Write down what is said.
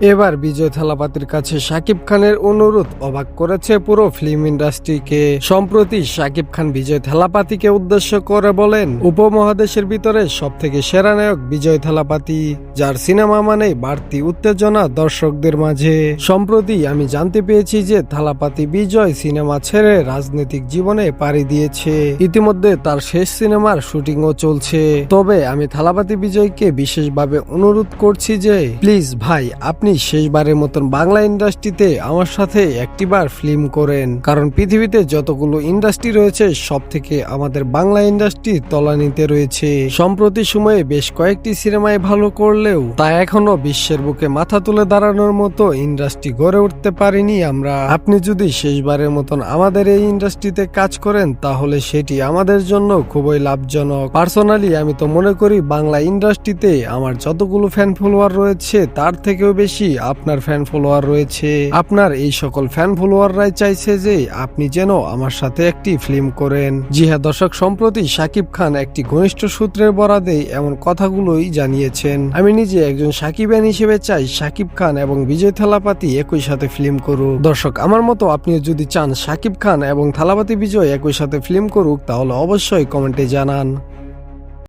এবার বিজয় থালাপাতির কাছে শাকিব খানের অনুরোধ অবাক করেছে পুরো ফিল্ম ইন্ডাস্ট্রিকে। সম্প্রতি শাকিব খান বিজয় থালাপাতিকে উদ্দেশ্য করে বলেন, উপমহাদেশের ভিতরে সব থেকে সেরা নায়ক বিজয় থালাপাতি, যার সিনেমা মানে বাড়তি উত্তেজনা দর্শকদের মাঝে। সম্প্রতি আমি জানতে পেরেছি যে থালাপাতি বিজয় সিনেমা ছেড়ে রাজনৈতিক জীবনে পাড়ি দিয়েছে। ইতিমধ্যে তার শেষ সিনেমার শুটিংও চলছে। তবে আমি থালাপাতি বিজয়কে বিশেষভাবে অনুরোধ করছি যে, প্লিজ ভাই, আপনি শেষবারের মতন বাংলা ইন্ডাস্ট্রিতে আমার সাথে একটিবার ফিল্ম করেন। কারণ পৃথিবীতে যতগুলো ইন্ডাস্ট্রি রয়েছে সব থেকে আমাদের বাংলা ইন্ডাস্ট্রি তলানিতে রয়েছে। সম্প্রতি সময়ে বেশ কয়েকটি সিনেমায় ভালো করলেও তা এখনও বিশ্বের বুকে মাথা তুলে দাঁড়ানোর মতো ইন্ডাস্ট্রি গড়ে উঠতে পারিনি আমরা। আপনি যদি শেষবারের মতন আমাদের এই ইন্ডাস্ট্রিতে কাজ করেন, তাহলে সেটি আমাদের জন্য খুবই লাভজনক। পার্সোনালি আমি তো মনে করি, বাংলা ইন্ডাস্ট্রিতে আমার যতগুলো ফ্যান ফলোয়ার রয়েছে, তার থেকেও বেশি আপনার ফ্যান ফলোয়ার রয়েছে। আপনার এই সকল ফ্যান ফলোয়াররাই চাইছে যে আপনি যেন আমার সাথে একটি ফিল্ম করেন। জি হ্যাঁ দর্শক, সম্প্রতি শাকিব খান একটি ঘনিষ্ঠ সূত্রের বরাদে এমন কথাগুলোই জানিয়েছেন। আমি নিজে একজন সাকিবান হিসেবে চাই, সাকিব খান এবং বিজয় থালাপাতি একই সাথে ফিল্ম করুক। দর্শক, আমার মতো আপনিও যদি চান সাকিব খান এবং থালাপাতি বিজয় একই সাথে ফিল্ম করুক, তাহলে অবশ্যই কমেন্টে জানান।